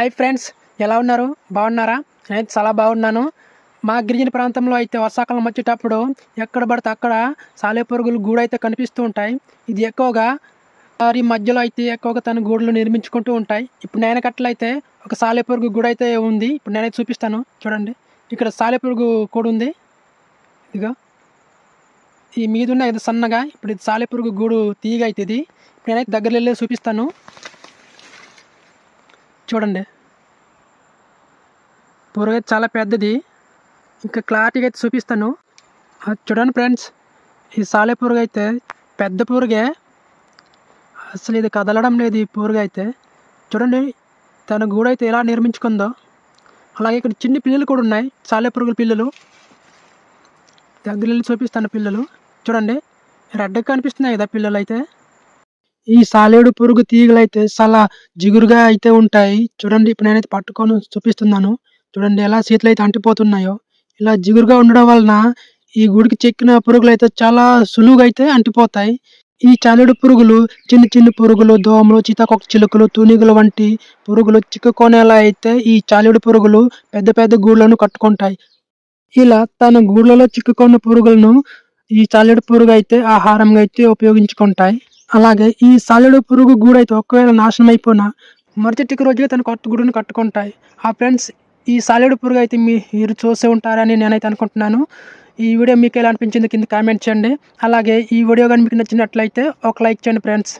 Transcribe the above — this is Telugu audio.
హాయ్ ఫ్రెండ్స్ ఎలా ఉన్నారు? బాగున్నారా? నేనైతే చాలా బాగున్నాను. మా గిరిజన ప్రాంతంలో అయితే వర్షాకాలం వచ్చేటప్పుడు ఎక్కడ పడితే అక్కడ సాలెపురుగులు గూడు అయితే కనిపిస్తూ ఉంటాయి. ఇది ఎక్కువగా వారి మధ్యలో అయితే ఎక్కువగా తన గూడులు నిర్మించుకుంటూ ఉంటాయి. ఇప్పుడు నేనకట్లయితే ఒక సాలెపురుగు గూడు అయితే ఉంది. ఇప్పుడు నేనైతే చూపిస్తాను. చూడండి. ఇక్కడ సాలెపురుగు కూడా ఉంది. ఇదిగో. ఈ మీదున్న ఇది సన్నగా ఇప్పుడు ఇది సాలెపురుగు గూడు తీగ అవుతుంది ఇప్పుడు నేనైతే దగ్గర వెళ్ళి చూపిస్తాను. చూడండి. పురుగు అయితే చాలా పెద్దది. ఇంకా క్లారిటీగా అయితే చూపిస్తాను. చూడండి ఫ్రెండ్స్. ఈ సాలె పురుగు అయితే పెద్ద పురుగే. అసలు ఇది కదలడం లేదు ఈ పురుగు అయితే చూడండి తన గూడ అయితే ఎలా నిర్మించుకుందో. అలాగే ఇక్కడ చిన్న పిల్లలు కూడా ఉన్నాయి. సాలే పురుగుల పిల్లలు. దగ్గర వెళ్ళి చూపిస్తాను పిల్లలు. చూడండి రెడ్గా కనిపిస్తున్నాయి కదా పిల్లలు అయితే ఈ సాలేడు పురుగు తీగలు అయితే చాలా జిగురుగా అయితే ఉంటాయి. చూడండి ఇప్పుడు నేనైతే పట్టుకొని చూపిస్తున్నాను. చూడండి ఎలా శీతలు అయితే అంటిపోతున్నాయో. ఇలా జిగురుగా ఉండడం వలన ఈ గుడికి చెక్కిన పురుగులు అయితే చాలా సులువుగా అయితే అంటిపోతాయి. ఈ చాలేడు పురుగులు చిన్న చిన్న పురుగులు దోమలు చీతాకొక చిలుకలు తూనిగులు వంటి పురుగులు చిక్కుకొనేలా అయితే ఈ చాలేడు పురుగులు పెద్ద పెద్ద గూళ్ళను కట్టుకుంటాయి. ఇలా తన గూళ్ళలో చిక్కుకున్న పురుగులను ఈ చాలేడు పురుగు అయితే ఆహారంగా అయితే ఉపయోగించుకుంటాయి. అలాగే ఈ సాలెడు పురుగు గూడైతే ఒకవేళ నాశనం అయిపోయినా మరుసటికి రోజుగా తన కొత్త గూడును కట్టుకుంటాయి. ఆ ఫ్రెండ్స్ ఈ సాలెడు పురుగు అయితే మీరు చూసే ఉంటారని నేనైతే అనుకుంటున్నాను. ఈ వీడియో మీకు ఎలా అనిపించింది కింద కామెంట్ చేయండి. అలాగే ఈ వీడియో కానీ మీకు నచ్చినట్లయితే ఒక లైక్ చేయండి ఫ్రెండ్స్.